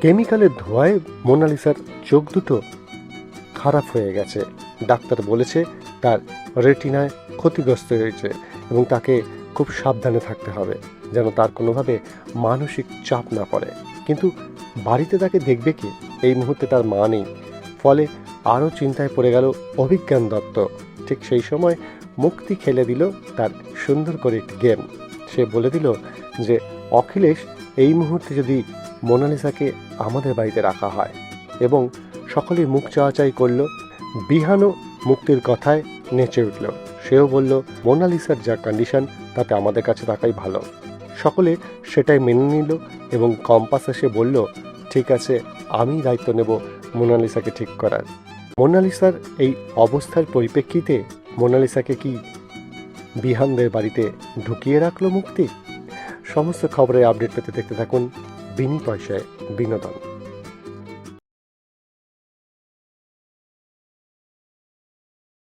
কেমিক্যালের ধোঁয়ায় মোনালিসার চোখ দুটো খারাপ হয়ে গেছে। ডাক্তার বলেছে তার রেটিনায় ক্ষতিগ্রস্ত হয়েছে এবং তাকে খুব সাবধানে থাকতে হবে যেন তার কোনোভাবে মানসিক চাপ না পড়ে। কিন্তু বাড়িতে তাকে দেখবে কি? এই মুহূর্তে তার মা নেই। ফলে আরও চিন্তায় পড়ে গেল অভিজ্ঞান দত্ত। ঠিক সেই সময় মুক্তি খেলে দিল তার সুন্দর করে একটি গেম। সে বলে দিল যে, অখিলেশ, এই মুহূর্তে যদি মোনালিসাকে আমাদের বাড়িতে রাখা হয় এবং সকলেই মুখ চাওয়াচাই করল। বিহানও মুক্তির কথায় নেচে উঠল। সেও বলল, মোনালিসার যা কন্ডিশন তাতে আমাদের কাছে থাকাই ভালো। সকলে সেটাই মেনে নিল এবং কম্পাস এসে বলল, ঠিক আছে আমি দায়িত্ব নেব মোনালিসাকে ঠিক করার। মোনালিসার এই অবস্থার পরিপ্রেক্ষিতে মোনালিসাকে কি বিহানদের বাড়িতে ঢুকিয়ে রাখল মুক্তি? সমস্ত খবরের আপডেট পেতে দেখতে থাকুন। বিনি পয়সায় বিনোদন।